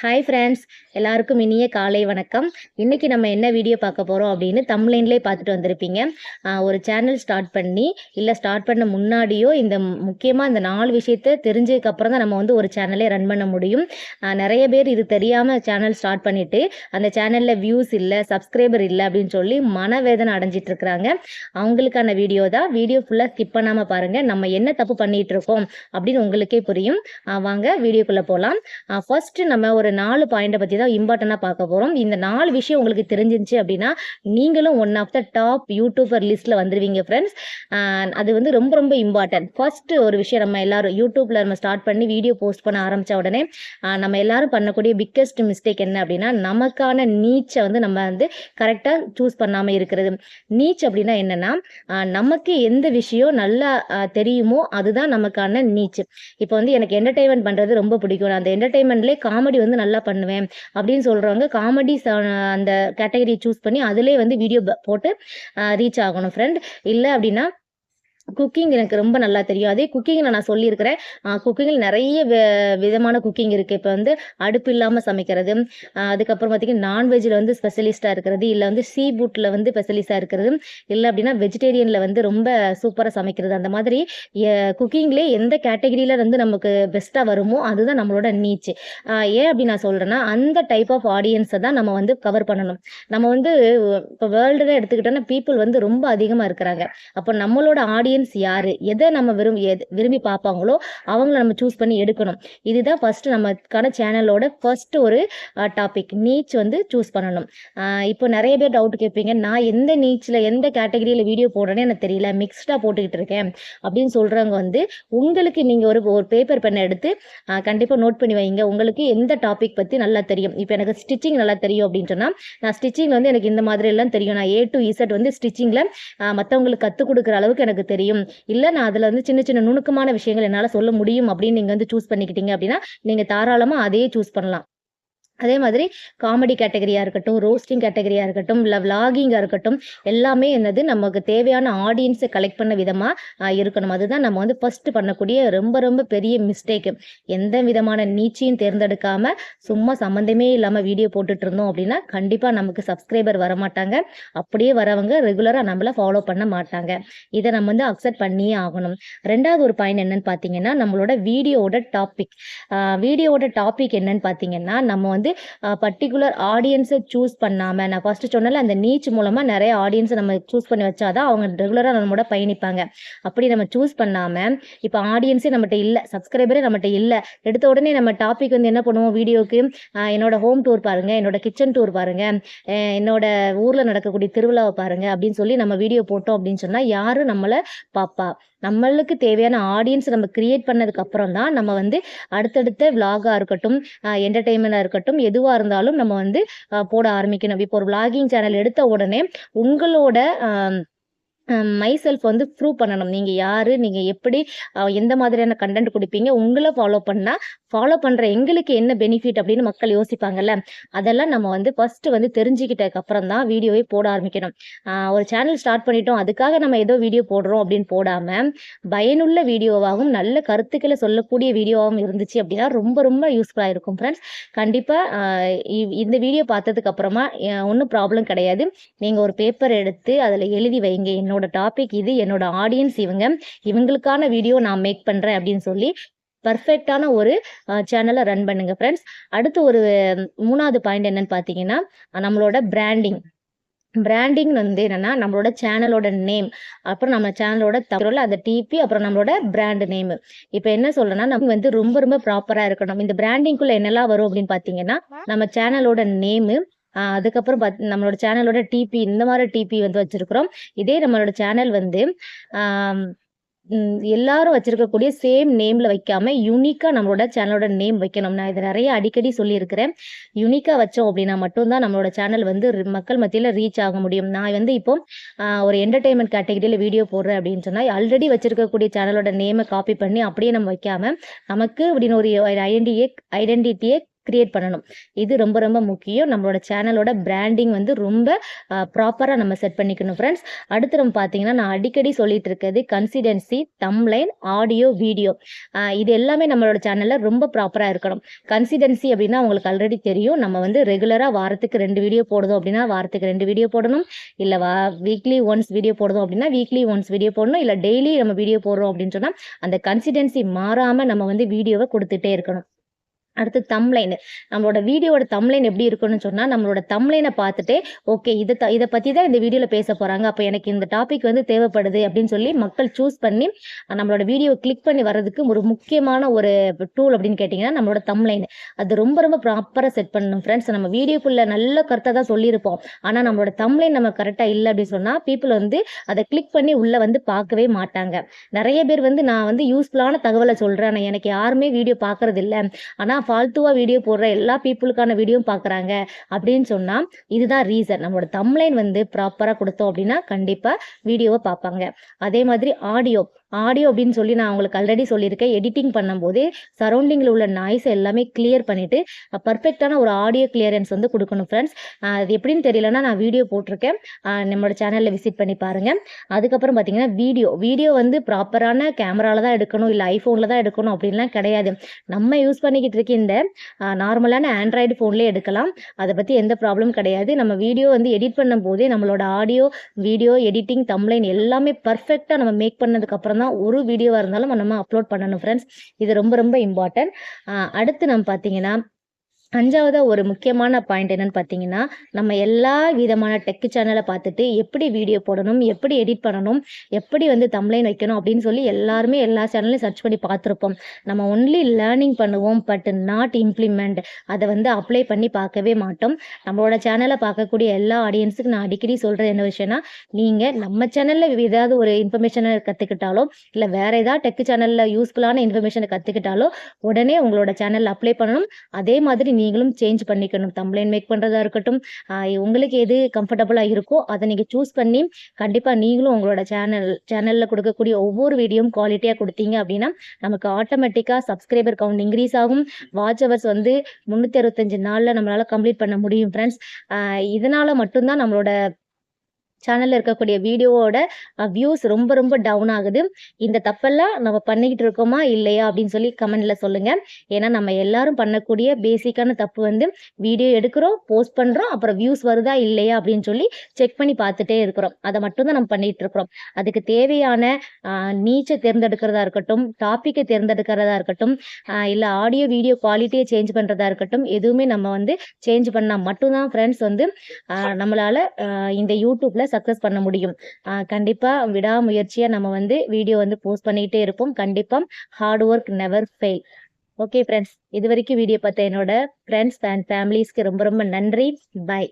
Hi friends எல்லாருக்கும் இனிய காலை வணக்கம். இன்றைக்கி நம்ம என்ன வீடியோ பார்க்க போகிறோம் அப்படின்னு தம்லைன்லேயே பார்த்துட்டு வந்திருப்பீங்க. ஒரு சேனல் ஸ்டார்ட் பண்ணி இல்லை ஸ்டார்ட் பண்ண முன்னாடியோ இந்த முக்கியமாக இந்த நாலு விஷயத்த தெரிஞ்சதுக்கப்புறம் தான் நம்ம வந்து ஒரு சேனலே ரன் பண்ண முடியும். நிறைய பேர் இது தெரியாமல் சேனல் ஸ்டார்ட் பண்ணிட்டு அந்த சேனலில் வியூஸ் இல்லை சப்ஸ்கிரைபர் இல்லை அப்படின்னு சொல்லி மனவேதனை அடைஞ்சிட்டு இருக்கிறாங்க. அவங்களுக்கான வீடியோ தான். வீடியோ ஃபுல்லாக ஸ்கிப் பண்ணாமல் பாருங்கள் நம்ம என்ன தப்பு பண்ணிகிட்ருக்கோம் இருக்கோம் அப்படின்னு உங்களுக்கே புரியும். வாங்க வீடியோக்குள்ளே போகலாம் ஃபர்ஸ்ட்டு நம்ம ஒரு ஒரு நாலு பாயிண்டை பற்றி தான் இம்பார்ட்டண்டாக பார்க்க போகிறோம் இந்த நாலு விஷயம் உங்களுக்கு தெரிஞ்சிருச்சு அப்படின்னா நீங்களும் one of the top YouTuber லிஸ்ட்டில் வந்துடுவீங்க ஃப்ரெண்ட்ஸ் அது வந்து ரொம்ப ரொம்ப இம்பார்ட்டன்ட் ஃபஸ்ட்டு ஒரு விஷயம் நம்ம எல்லாரும் யூடியூப்பில் நம்ம ஸ்டார்ட் பண்ணி வீடியோ போஸ்ட் பண்ண ஆரம்பித்த உடனே நம்ம எல்லாரும் பண்ணக்கூடிய பிக்கெஸ்ட் மிஸ்டேக் என்ன அப்படின்னா நமக்கான நீச்சை வந்து நம்ம வந்து கரெக்டாக சூஸ் பண்ணாமல் இருக்கிறது. நீச் அப்படின்னா என்னென்னா நமக்கு எந்த விஷயம் நல்லா தெரியுமோ அதுதான் நமக்கான நீச் இப்போ வந்து எனக்கு என்டர்டைன்மெண்ட் பண்ணுறது ரொம்ப பிடிக்கும். அந்த என்டர்டைன்மெண்ட்லேயே காமெடி வந்து நல்லா பண்ணுவேன் அப்படின்னு சொல்கிறவங்க காமெடி அந்த கேட்டகரி சூஸ் பண்ணி அதிலே வந்து வீடியோ போட்டு ரீச் ஆகணும் ஃப்ரெண்ட் இல்லை அப்படின்னா குக்கிங் எனக்கு ரொம்ப நல்லா தெரியும். அதே குக்கிங்கில் நான் சொல்லியிருக்கிறேன். குக்கிங்கில் நிறைய விதமான குக்கிங் இருக்குது இப்போ வந்து அடுப்பு இல்லாமல் சமைக்கிறது. அதுக்கப்புறம் பார்த்தீங்கன்னா நான்வெஜ்ஜில் வந்து ஸ்பெஷலிஸ்ட்டாக இருக்கிறது. இல்லை வந்து சீ ஃபுட்டில் வந்து ஸ்பெஷலிஸ்ட்டாக இருக்கிறது. இல்லை அப்படின்னா வெஜிடேரியனில் வந்து ரொம்ப சூப்பராக சமைக்கிறது. அந்த மாதிரி குக்கிங்லேயே எந்த கேட்டகரியில் வந்து நமக்கு பெஸ்ட்டாக வருமோ அதுதான் நம்மளோட நீச்சு ஏன் அப்படி நான் சொல்கிறேன்னா அந்த டைப் ஆஃப் ஆடியன்ஸை தான் நம்ம வந்து கவர் பண்ணணும். நம்ம வந்து இப்போ வேர்ல்டில் எடுத்துக்கிட்டோன்னா பீப்புள் வந்து ரொம்ப அதிகமாக இருக்கிறாங்க. அப்போ நம்மளோட ஆடியன்ஸ் யார்? எதை நம்ம விரும்பி விரும்பி பார்ப்பாங்களோ அவங்கள நம்ம சூஸ் பண்ணி எடுக்கணும். இதுதான் ஃபர்ஸ்ட் நமக்கான சேனலோட ஃபர்ஸ்ட் ஒரு டாபிக் நீச் வந்து சூஸ் பண்ணணும். இப்போ நிறைய பேர் டவுட் கேட்பீங்க. நான் எந்த நீச்சில் எந்த கேட்டகரியில் வீடியோ போடுறேன்னு எனக்கு தெரியல. மிக்ஸ்டாக போட்டுக்கிட்டு இருக்கேன். அப்படின்னு சொல்கிறவங்க வந்து உங்களுக்கு நீங்கள் ஒரு ஒரு பேப்பர் பெண்ணை எடுத்து கண்டிப்பாக நோட் பண்ணி வைங்க. உங்களுக்கு எந்த டாபிக் பற்றி நல்லா தெரியும். இப்போ எனக்கு ஸ்டிச்சிங் நல்லா தெரியும் அப்படின்னு சொன்னால் நான் ஸ்டிச்சிங் வந்து எனக்கு இந்த மாதிரி எல்லாம் தெரியும். நான் ஏ டு இசட் வந்து ஸ்டிச்சிங்கில் மற்றவங்களுக்கு கற்றுக் கொடுக்குற அளவுக்கு எனக்கு தெரியும். இல்லை நான் அதில் வந்து சின்ன சின்ன நுணுக்கமான விஷயங்கள் என்னால் சொல்ல முடியும் அப்படின்னு நீங்கள் வந்து சூஸ் பண்ணிக்கிட்டீங்க அப்படின்னா நீங்கள் தாராளமாக அதையே சூஸ் பண்ணலாம். அதே மாதிரி காமெடி கேட்டகரியாக இருக்கட்டும் ரோஸ்டிங் கேட்டகரியாக இருக்கட்டும் இல்லை விலாகிங்காக இருக்கட்டும் எல்லாமே என்னது நமக்கு தேவையான ஆடியன்ஸை கலெக்ட் பண்ண விதமாக இருக்கணும். அதுதான் நம்ம வந்து ஃபர்ஸ்ட் பண்ணக்கூடிய ரொம்ப ரொம்ப பெரிய மிஸ்டேக்கு எந்த விதமான நீச்சையும் தேர்ந்தெடுக்காம சும்மா சம்மந்தமே இல்லாமல் வீடியோ போட்டுட்டு இருந்தோம் அப்படின்னா கண்டிப்பாக நமக்கு சப்ஸ்கிரைபர் வரமாட்டாங்க. அப்படியே வரவங்க ரெகுலராக நம்மளை ஃபாலோ பண்ண மாட்டாங்க. இதை நம்ம வந்து அக்செப்ட் பண்ணியே ஆகணும். ரெண்டாவது ஒரு பாயிண்ட் என்னன்னு பார்த்தீங்கன்னா நம்மளோட வீடியோவோட டாபிக் வீடியோவோட டாபிக் என்னன்னு பார்த்தீங்கன்னா நம்ம வந்து பர்டிகுலர் ஆடியன்ஸை சூஸ் பண்ணாமல் நான் ஃபர்ஸ்ட் சொன்னல அந்த நீச் மூலமாக நிறைய ஆடியன்ஸை நம்ம சூஸ் பண்ணி வச்சாதான் அவங்க ரெகுலராக நம்மளோட பயணிப்பாங்க. அப்படி நம்ம சூஸ் பண்ணாமல் இப்போ ஆடியன்ஸே நம்மகிட்ட இல்லை சப்ஸ்கிரைபரே நம்மகிட்ட இல்லை எடுத்த உடனே நம்ம டாபிக் வந்து என்ன பண்ணுவோம் வீடியோக்கு என்னோட ஹோம் டூர் பாருங்க என்னோட கிச்சன் டூர் பாருங்க என்னோட ஊரில் நடக்கக்கூடிய திருவிழாவை பாருங்க அப்படின்னு சொல்லி நம்ம வீடியோ போட்டோம் அப்படின்னு சொன்னால் யாரும் நம்மளை பாப்பா? நம்மளுக்கு தேவையான ஆடியன்ஸ் நம்ம கிரியேட் பண்ணதுக்கு அப்புறம் தான் நம்ம வந்து அடுத்தடுத்த விலாகாக இருக்கட்டும் என்டர்டெயின்மெண்ட்டாக இருக்கட்டும் எதுவாக இருந்தாலும் நம்ம வந்து போட ஆரம்பிக்கணும். இப்போ ஒரு விளாகிங் சேனல் எடுத்த உடனே உங்களோட மை செல்ஃப் வந்து ப்ரூவ் பண்ணணும். நீங்கள் யார்? நீங்கள் எப்படி எந்த மாதிரியான கண்டென்ட் கொடுப்பீங்க? உங்களை ஃபாலோ பண்ணால் ஃபாலோ பண்ணுற எங்களுக்கு என்ன பெனிஃபிட் அப்படின்னு மக்கள் யோசிப்பாங்கல்ல? அதெல்லாம் நம்ம வந்து ஃபஸ்ட்டு வந்து தெரிஞ்சுக்கிட்டதுக்கப்புறம் தான் வீடியோவே போட ஆரம்பிக்கணும். ஒரு சேனல் ஸ்டார்ட் பண்ணிட்டோம். அதுக்காக நம்ம ஏதோ வீடியோ போடுறோம் அப்படின்னு போடாமல் பயனுள்ள வீடியோவாகவும் நல்ல கருத்துக்களை சொல்லக்கூடிய வீடியோவாகவும் இருந்துச்சு அப்படின்னா ரொம்ப ரொம்ப யூஸ்ஃபுல்லாக இருக்கும் ஃப்ரெண்ட்ஸ் கண்டிப்பாக இந்த வீடியோ பார்த்ததுக்கு அப்புறமா ஒன்றும் ப்ராப்ளம் கிடையாது. நீங்கள் ஒரு பேப்பர் எடுத்து அதில் எழுதி வைங்க. என்னோட டாபிக் இது என்னோட ஆடியன்ஸ் இவங்க. இவங்களுக்கான வீடியோ நான் மேக் பண்ணுறேன் அப்படின்னு சொல்லி பர்ஃபெக்டான ஒரு சேனலை ரன் பண்ணுங்க ஃப்ரெண்ட்ஸ் அடுத்து ஒரு மூணாவது பாயிண்ட் என்னன்னு பார்த்தீங்கன்னா நம்மளோட பிராண்டிங் பிராண்டிங் வந்து என்னன்னா நம்மளோட சேனலோட நேம் அப்புறம் நம்ம சேனலோட தகவல் அந்த டிபி அப்புறம் நம்மளோட பிராண்ட் நேம் இப்போ என்ன சொல்றேன்னா நம்ம வந்து ரொம்ப ரொம்ப ப்ராப்பராக இருக்கணும். இந்த பிராண்டிங்குள்ள என்னெல்லாம் வரும் அப்படின்னு பார்த்தீங்கன்னா நம்ம சேனலோட நேமு அதுக்கப்புறம் பத் நம்மளோட சேனலோட டிபி இந்த மாதிரி டிபி வந்து வச்சிருக்கிறோம். இதே நம்மளோட சேனல் வந்து எல்லாரும் வச்சிருக்கக்கூடிய சேம் நேம்ல வைக்காம யூனிக்கா நம்மளோட சேனலோட நேம் வைக்கணும். நான் இதை நிறைய அடிக்கடி சொல்லியிருக்கிறேன். யூனிக்கா வச்சோம் அப்படின்னா மட்டும்தான் நம்மளோட சேனல் வந்து மக்கள் மத்தியில ரீச் ஆக முடியும். நான் வந்து இப்போ ஒரு என்டர்டைன்மெண்ட் கேட்டகரியில வீடியோ போடுறேன் அப்படின்னு சொன்னா ஆல்ரெடி வச்சிருக்கக்கூடிய சேனலோட நேமை காப்பி பண்ணி அப்படியே நம்ம வைக்காம நமக்கு அப்படின்னு ஒரு ஐடென்டிட்டியே ஐடென்டிட்டியை கிரியேட் பண்ணணும். இது ரொம்ப ரொம்ப முக்கியம். நம்மளோட சேனலோட பிராண்டிங் வந்து ரொம்ப ப்ராப்பராக நம்ம செட் பண்ணிக்கணும் ஃப்ரெண்ட்ஸ் அடுத்து நம்ம பார்த்தீங்கன்னா நான் அடிக்கடி சொல்லிட்டு இருக்கிறது கன்சிடென்சி தம்லைன் ஆடியோ வீடியோ இது எல்லாமே நம்மளோட சேனலில் ரொம்ப ப்ராப்பராக இருக்கணும். கன்சிடென்சி அப்படின்னா உங்களுக்கு ஆல்ரெடி தெரியும். நம்ம வந்து ரெகுலராக வாரத்துக்கு ரெண்டு வீடியோ போடுதோம் அப்படின்னா வாரத்துக்கு ரெண்டு வீடியோ போடணும். இல்லை வா வீக்லி ஒன்ஸ் வீடியோ போடுதோம் அப்படின்னா வீக்லி ஒன்ஸ் வீடியோ போடணும். இல்லை டெய்லி நம்ம வீடியோ போடுறோம் அப்படின்னு சொன்னால் அந்த கன்சிடென்சி மாறாமல் நம்ம வந்து வீடியோவை கொடுத்துட்டே இருக்கணும். அடுத்து தம்லைன் நம்மளோட வீடியோட தம்லைன் எப்படி இருக்குன்னு சொன்னால் நம்மளோட தம்லைனை பார்த்துட்டு ஓகே இதை த இதை பற்றி தான் இந்த வீடியோவில் பேச போகிறாங்க அப்போ எனக்கு இந்த டாபிக் வந்து தேவைப்படுது அப்படின்னு சொல்லி மக்கள் சூஸ் பண்ணி நம்மளோட வீடியோ கிளிக் பண்ணி வர்றதுக்கு ஒரு முக்கியமான ஒரு டூல் அப்படின்னு கேட்டிங்கன்னா நம்மளோட தம்லைன் அது ரொம்ப ரொம்ப ப்ராப்பராக செட் பண்ணணும் ஃப்ரெண்ட்ஸ் நம்ம வீடியோக்குள்ளே நல்ல கருத்தை தான் சொல்லியிருப்போம். ஆனால் நம்மளோட தம்லைன் நம்ம கரெக்டாக இல்லை அப்படின்னு சொன்னால் பீப்புள் வந்து அதை கிளிக் பண்ணி உள்ளே வந்து பார்க்கவே மாட்டாங்க. நிறைய பேர் வந்து நான் வந்து யூஸ்ஃபுல்லான தகவலை சொல்கிறேன் ஆனால் எனக்கு யாருமே வீடியோ பார்க்குறதில்ல இல்லை. ஆனால் ஃபால்த்துவாக வீடியோ போடுற எல்லா பீப்புளுக்கான வீடியோவும் பார்க்குறாங்க அப்படின்னு சொன்னால் இதுதான் ரீசன் நம்மளோட தம்லைன் வந்து ப்ராப்பராக கொடுத்தோம் அப்படின்னா கண்டிப்பாக வீடியோவை பார்ப்பாங்க. அதே மாதிரி ஆடியோ ஆடியோ அப்படின்னு சொல்லி நான் உங்களுக்கு ஆல்ரெடி சொல்லியிருக்கேன். எடிட்டிங் பண்ணும்போது சரௌண்டிங்கில் உள்ள நாய்ஸ் எல்லாமே கிளியர் பண்ணிவிட்டு பர்ஃபெக்டான ஒரு ஆடியோ கிளியரன்ஸ் வந்து கொடுக்கணும் ஃப்ரெண்ட்ஸ் அது எப்படின்னு தெரியலன்னா நான் வீடியோ போட்டிருக்கேன். நம்மளோட சேனலில் விசிட் பண்ணி பாருங்கள் அதுக்கப்புறம் பார்த்தீங்கன்னா வீடியோ வீடியோ வந்து ப்ராப்பரான கேமராவில் தான் எடுக்கணும் இல்லை ஐஃபோனில் தான் எடுக்கணும் அப்படின்லாம் கிடையாது. நம்ம யூஸ் பண்ணிக்கிட்டு இருக்க இந்த நார்மலான ஆண்ட்ராய்டு ஃபோன்லேயே எடுக்கலாம். அதை பற்றி எந்த ப்ராப்ளம் கிடையாது. நம்ம வீடியோ வந்து எடிட் பண்ணும் போதே நம்மளோட ஆடியோ வீடியோ எடிட்டிங் தம்லைன் எல்லாமே பர்ஃபெக்டாக நம்ம மேக் பண்ணதுக்கப்புறம் தான் ஒரு வீடியோவாக இருந்தாலும் நம்ம அப்லோட் பண்ணணும் ஃப்ரெண்ட்ஸ் இது ரொம்ப ரொம்ப இம்பார்ட்டன்ட் அடுத்து நம்ம பார்த்தீங்கன்னா அஞ்சாவதாக ஒரு முக்கியமான பாயிண்ட் என்னன்னு பார்த்தீங்கன்னா நம்ம எல்லா விதமான டெக் சேனலை பார்த்துட்டு எப்படி வீடியோ போடணும் எப்படி எடிட் பண்ணணும் எப்படி வந்து தம்ப்ளைன் வைக்கணும் அப்படின்னு சொல்லி எல்லாருமே எல்லா சேனல்லையும் சர்ச் பண்ணி பார்த்துருப்போம் நம்ம ஒன்லி லேர்னிங் பண்ணுவோம் பட் நாட் இம்ப்ளிமெண்ட் அதை வந்து அப்ளை பண்ணி பார்க்கவே மாட்டோம். நம்மளோட சேனலை பார்க்கக்கூடிய எல்லா ஆடியன்ஸுக்கு நான் அடிக்கடி சொல்கிறது என்ன விஷயம்னா நீங்கள் நம்ம சேனலில் ஏதாவது ஒரு இன்ஃபர்மேஷனை கற்றுக்கிட்டாலோ இல்லை வேறு ஏதாவது டெக் சேனலில் யூஸ்ஃபுல்லான இன்ஃபர்மேஷனை கற்றுக்கிட்டாலோ உடனே உங்களோட சேனலில் அப்ளை பண்ணணும். அதே மாதிரி நீங்களும் சேஞ்ச் பண்ணிக்கணும். தம்ப்ளைன் மேக் பண்ணுறதா இருக்கட்டும். உங்களுக்கு எது கம்ஃபர்டபுளாக இருக்கோ அதை நீங்கள் சூஸ் பண்ணி கண்டிப்பாக நீங்களும் உங்களோட சேனல் சேனலில் கொடுக்கக்கூடிய ஒவ்வொரு வீடியோவும் குவாலிட்டியாக கொடுத்தீங்க அப்படின்னா நமக்கு ஆட்டோமேட்டிக்காக சப்ஸ்கிரைபர் கவுண்ட் இன்க்ரீஸ் ஆகும். வாட்ச் ஹவர்ஸ் வந்து முந்நூற்றி அறுபத்தஞ்சு நாளில் நம்மளால் கம்ப்ளீட் பண்ண முடியும் ஃப்ரெண்ட்ஸ் இதனால் மட்டும்தான் நம்மளோட சேனலில் இருக்கக்கூடிய வீடியோவோட வியூஸ் ரொம்ப ரொம்ப டவுன் ஆகுது. இந்த தப்பெல்லாம் நம்ம பண்ணிக்கிட்டு இருக்கோமா இல்லையா அப்படின்னு சொல்லி கமெண்டில் சொல்லுங்க. ஏன்னா நம்ம எல்லாரும் பண்ணக்கூடிய பேசிக்கான தப்பு வந்து வீடியோ எடுக்கிறோம் போஸ்ட் பண்ணுறோம் அப்புறம் வியூஸ் வருதா இல்லையா அப்படின்னு சொல்லி செக் பண்ணி பார்த்துட்டே இருக்கிறோம். அதை மட்டும்தான் நம்ம பண்ணிகிட்டு இருக்கிறோம். அதுக்கு தேவையான நீச்சை தேர்ந்தெடுக்கிறதா இருக்கட்டும் டாப்பிக்கை தேர்ந்தெடுக்கிறதா இருக்கட்டும் இல்லை ஆடியோ வீடியோ குவாலிட்டியை சேஞ்ச் பண்ணுறதா இருக்கட்டும் எதுவுமே நம்ம வந்து சேஞ்ச் பண்ணால் மட்டும்தான் ஃப்ரெண்ட்ஸ் வந்து நம்மளால் இந்த யூடியூப்பில் சக்ஸஸ் பண்ண முடியும். கண்டிப்பாக விடாமுயற்சியாக நம்ம வந்து வீடியோ வந்து போஸ்ட் பண்ணிக்கிட்டே இருப்போம். கண்டிப்பாக hard work never fail okay friends இது வரைக்கும் வீடியோ பார்த்த என்னோட ஃப்ரெண்ட்ஸ் அண்ட் ஃபேமிலிஸ்க்கு ரொம்ப ரொம்ப நன்றி. பாய்